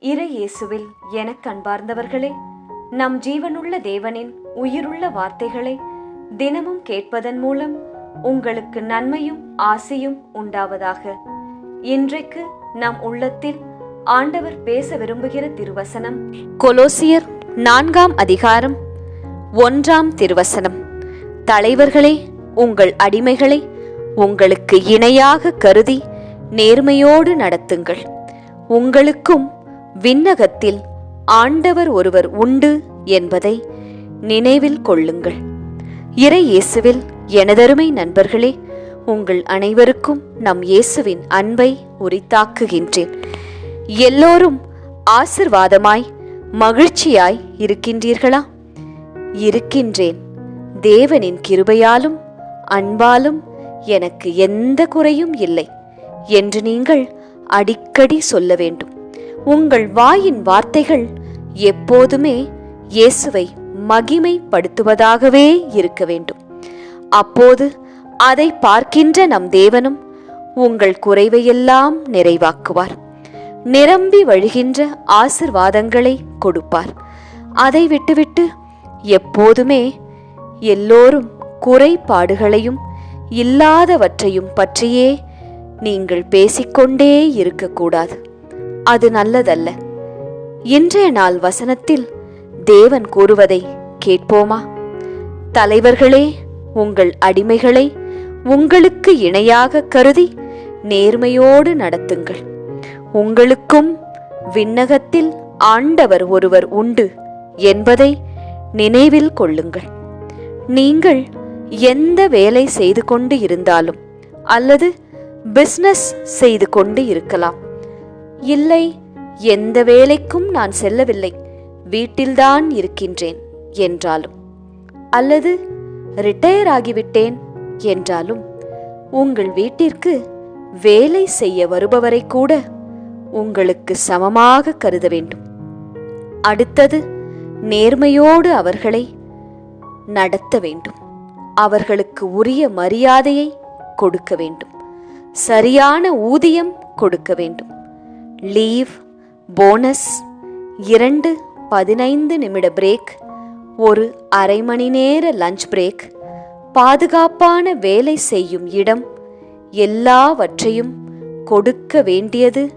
இறை இயேசுவில் எனக் கண்பார்ந்தவர்களே நம் ஜீவனுள்ள தேவனின் உயிருள்ள வார்த்தைகளை தினமும் கேட்பதன் மூலம் உங்களுக்கு நன்மையும் ஆசையும் உண்டாவதாக. இன்றைக்கு நம் உள்ளத்தில் ஆண்டவர் பேச விரும்புகிற திருவசனம் கொலோசியர் நான்காம் அதிகாரம் ஒன்றாம் திருவசனம். தலைவர்களே உங்கள் அடிமைகளை உங்களுக்கு இணையாக கருதி நேர்மையோடு நடத்துங்கள். உங்களுக்கும் விண்ணகத்தில் ஆண்டவர் ஒருவர் உண்டு என்பதை நினைவில் கொள்ளுங்கள். இறை இயேசுவில் எனதருமை நண்பர்களே உங்கள் அனைவருக்கும் நம் இயேசுவின் அன்பை உரித்தாக்குகின்றேன். எல்லோரும் ஆசிர்வாதமாய் மகிழ்ச்சியாய் இருக்கின்றீர்களா? இருக்கின்றேன். தேவனின் கிருபையாலும் அன்பாலும் எனக்கு எந்த குறையும் இல்லை என்று நீங்கள் அடிக்கடி சொல்ல வேண்டும். உங்கள் வாயின் வார்த்தைகள் எப்போதுமே இயேசுவை மகிமைப்படுத்துவதாகவே இருக்க வேண்டும். அப்போது அதை பார்க்கின்ற நம் தேவனும் உங்கள் குறைவையெல்லாம் நிறைவாக்குவார். நிரம்பி வழிகின்ற ஆசிர்வாதங்களை கொடுப்பார். அதை விட்டுவிட்டு எப்போதுமே எல்லோரும் குறைபாடுகளையும் இல்லாதவற்றையும் பற்றியே நீங்கள் பேசிக்கொண்டே இருக்கக்கூடாது. அது நல்லதல்ல. இன்றைய நாள் வசனத்தில் தேவன் கூறுவதை கேட்போமா? தலைவர்களே உங்கள் அடிமைகளை உங்களுக்கு இணையாக கருதி நேர்மையோடு நடத்துங்கள். உங்களுக்கும் விண்ணகத்தில் ஆண்டவர் ஒருவர் உண்டு என்பதை நினைவில் கொள்ளுங்கள். நீங்கள் எந்த வேலை செய்து கொண்டு இருந்தாலும் அல்லது பிஸ்னஸ் செய்து கொண்டு இருக்கலாம். இல்லை எந்த வேலைக்கும் நான் செல்லவில்லை. வீட்டில்தான் இருக்கின்றேன் என்றாலும். அல்லது ரிட்டையர் ஆகிவிட்டேன் என்றாலும். உங்கள் வீட்டிற்கு வேலை செய்ய வருபவரை கூட உங்களுக்கு சமமாக கருத வேண்டும். அடுத்தது நேர்மையோடு அவர்களை நடத்த வேண்டும். அவர்களுக்கு உரிய மரியாதையை கொடுக்க வேண்டும். சரியான ஊதியம் கொடுக்க வேண்டும். லீவ் போனஸ் இரண்டு பதினைந்து நிமிட பிரேக் ஒரு அரை மணி நேர லஞ்ச் பிரேக் பாதுகாப்பான வேலை செய்யும் இடம் எல்லாவற்றையும் கொடுக்க வேண்டியது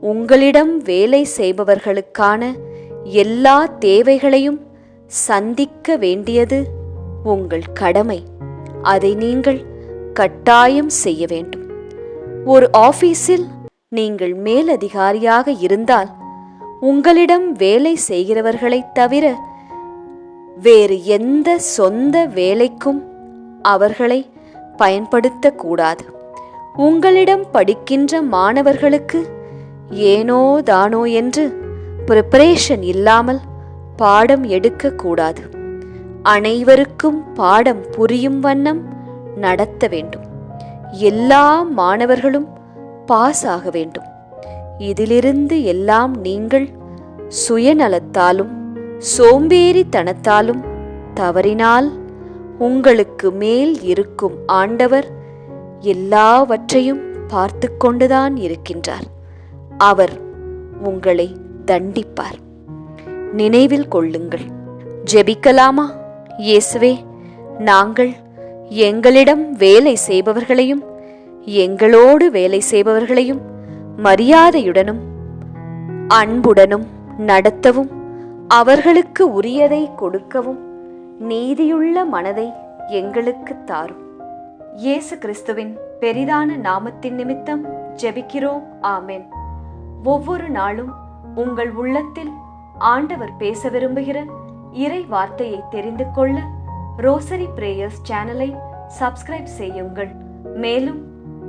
உங்களிடம் வேலை செய்பவர்களுக்கான எல்லா தேவைகளையும் சந்திக்க வேண்டியது உங்கள் கடமை. அதை நீங்கள் கட்டாயம் செய்ய வேண்டும். ஒரு ஆபீஸில் நீங்கள் மேலதிகாரியாக இருந்தால் உங்களிடம் வேலை செய்கிறவர்களைத் தவிர வேறு எந்த சொந்த வேலைக்கும் அவர்களை பயன்படுத்தக்கூடாது. உங்களிடம் படிக்கின்ற மாணவர்களுக்கு ஏனோ தானோ என்று ப்ரிப்பரேஷன் இல்லாமல் பாடம் எடுக்கக்கூடாது. அனைவருக்கும் பாடம் புரியும் வண்ணம் நடத்த வேண்டும். எல்லா மாணவர்களும் பாஸ் ஆக வேண்டும். இதிலிருந்து எல்லாம் நீங்கள் சுயநலத்தாலும் சோம்பேறித்தனத்தாலும் தவறினால் உங்களுக்கு மேல் இருக்கும் ஆண்டவர் எல்லாவற்றையும் பார்த்து கொண்டுதான் இருக்கின்றார். அவர் உங்களை தண்டிப்பார். நினைவில் கொள்ளுங்கள். ஜெபிக்கலாமா? இயேசுவே நாங்கள் எங்களிடம் வேலை செய்பவர்களையும் எங்களோடு வேலை செய்பவர்களையும் மரியாதையுடனும் அன்புடனும் நடத்தவும் அவர்களுக்கு உரியதை கொடுக்கவும் நீதியுள்ள மனதை எங்களுக்கு தாரும். இயேசு கிறிஸ்துவின் பெரிதான நாமத்தின் நிமித்தம் ஜெபிக்கிறோம். ஆமென். ஒவ்வொரு நாளும் உங்கள் உள்ளத்தில் ஆண்டவர் பேச விரும்புகிற இறை வார்த்தையை தெரிந்து கொள்ள ரோசரி பிரேயர்ஸ் சேனலை சப்ஸ்கிரைப் செய்யுங்கள். மேலும்